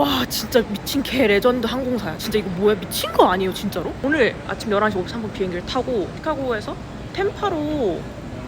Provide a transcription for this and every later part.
와 진짜 미친 개 레전드 항공사야 진짜 이거 뭐야 미친 거 아니에요 진짜로? 오늘 아침 11시 53분 비행기를 타고 시카고에서 템파로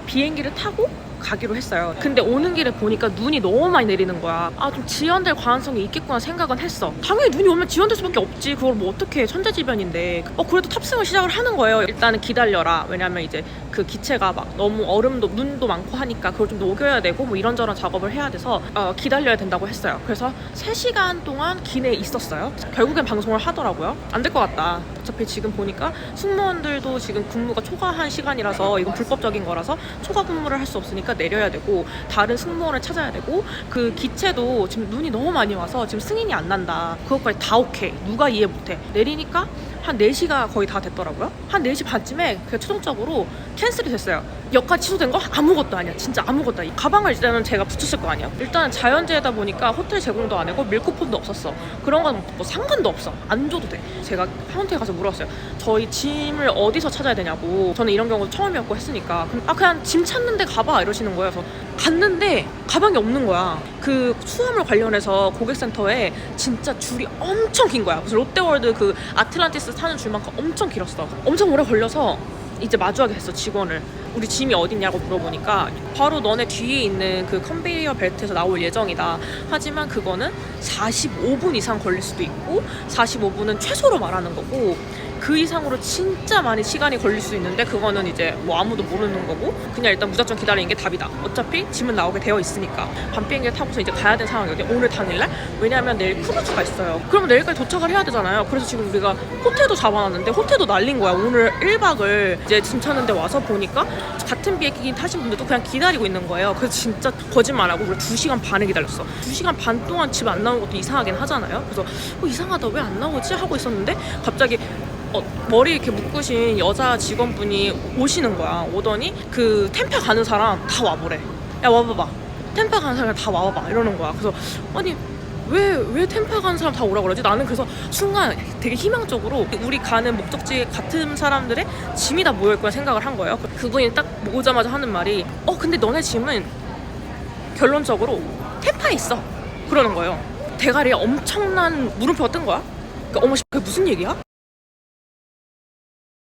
비행기를 타고 가기로 했어요. 근데 오는 길에 보니까 눈이 너무 많이 내리는 거야. 아, 좀 지연될 가능성이 있겠구나 생각은 했어. 당연히 눈이 오면 지연될 수밖에 없지. 그걸 뭐 어떻게 천재지변인데. 어, 그래도 탑승을 시작을 하는 거예요. 일단은 기다려라. 왜냐면 이제 그 기체가 막 너무 얼음도, 눈도 많고 하니까 그걸 좀 녹여야 되고 뭐 이런저런 작업을 해야 돼서 어, 기다려야 된다고 했어요. 그래서 3시간 동안 기내에 있었어요. 결국엔 방송을 하더라고요. 안 될 것 같다. 어차피 지금 보니까 승무원들도 지금 근무가 초과한 시간이라서 이건 불법적인 거라서 초과 근무를 할 수 없으니까 내려야 되고 다른 승무원을 찾아야 되고 그 기체도 지금 눈이 너무 많이 와서 지금 승인이 안 난다. 그것까지 다 오케이. 누가 이해 못해. 내리니까 한 4시가 거의 다 됐더라고요. 한 4시 반쯤에 그 최종적으로 캔슬이 됐어요. 역까지 취소된 거 아무것도 아니야. 진짜 아무것도 아니야. 가방을 일단은 제가 붙였을 거 아니야. 일단 자연재해다 보니까 호텔 제공도 안 하고 밀크폰도 없었어. 그런 건 뭐 상관도 없어. 안 줘도 돼. 제가 카운터에 가서 물어봤어요. 저희 짐을 어디서 찾아야 되냐고. 저는 이런 경우 처음이었고 했으니까. 그럼 아 그냥 짐 찾는데 가봐 이러시는 거예요. 그래서 갔는데 가방이 없는 거야. 그 수화물 관련해서 고객센터에 진짜 줄이 엄청 긴 거야. 그래서 롯데월드 그 아틀란티스 타는 줄만큼 엄청 길었어. 엄청 오래 걸려서 이제 마주하게 됐어 직원을 우리 짐이 어딨냐고 물어보니까 바로 너네 뒤에 있는 그 컨베이어 벨트에서 나올 예정이다. 하지만 그거는 45분 이상 걸릴 수도 있고 45분은 최소로 말하는 거고 그 이상으로 진짜 많이 시간이 걸릴 수 있는데 그거는 이제 뭐 아무도 모르는 거고 그냥 일단 무작정 기다리는 게 답이다. 어차피 짐은 나오게 되어 있으니까. 밤 비행기 타고서 이제 가야 되는 상황이거든요 오늘 당일날? 왜냐하면 내일 크루즈가 있어요. 그러면 내일까지 도착을 해야 되잖아요. 그래서 지금 우리가 호텔도 잡아놨는데 호텔도 날린 거야. 오늘 1박을 이제 짐 찾는데 와서 보니까 같은 비행기 타신 분들도 그냥 기다리고 있는 거예요 그래서 진짜 거짓말하고 우리 2시간 반을 기다렸어 2시간 반 동안 집 안 나오는 것도 이상하긴 하잖아요 그래서 어, 이상하다 왜 안 나오지 하고 있었는데 갑자기 어, 머리 이렇게 묶으신 여자 직원분이 오시는 거야. 오더니 그 템페 가는 사람 다 와보래. 야 와봐봐. 템페 가는 사람 다 와봐봐. 이러는 거야. 그래서 아니 왜, 왜 템파 가는 사람 다 오라 그러지? 나는 그래서 순간 되게 희망적으로 우리 가는 목적지 같은 사람들의 짐이 다 모여있구나 생각을 한 거예요. 그분이 딱 오자마자 하는 말이 어, 근데 너네 짐은 결론적으로 템파에 있어. 그러는 거예요. 대가리에 엄청난 물음표가 뜬 거야. 그러니까 어머, 씨, 그게 무슨 얘기야?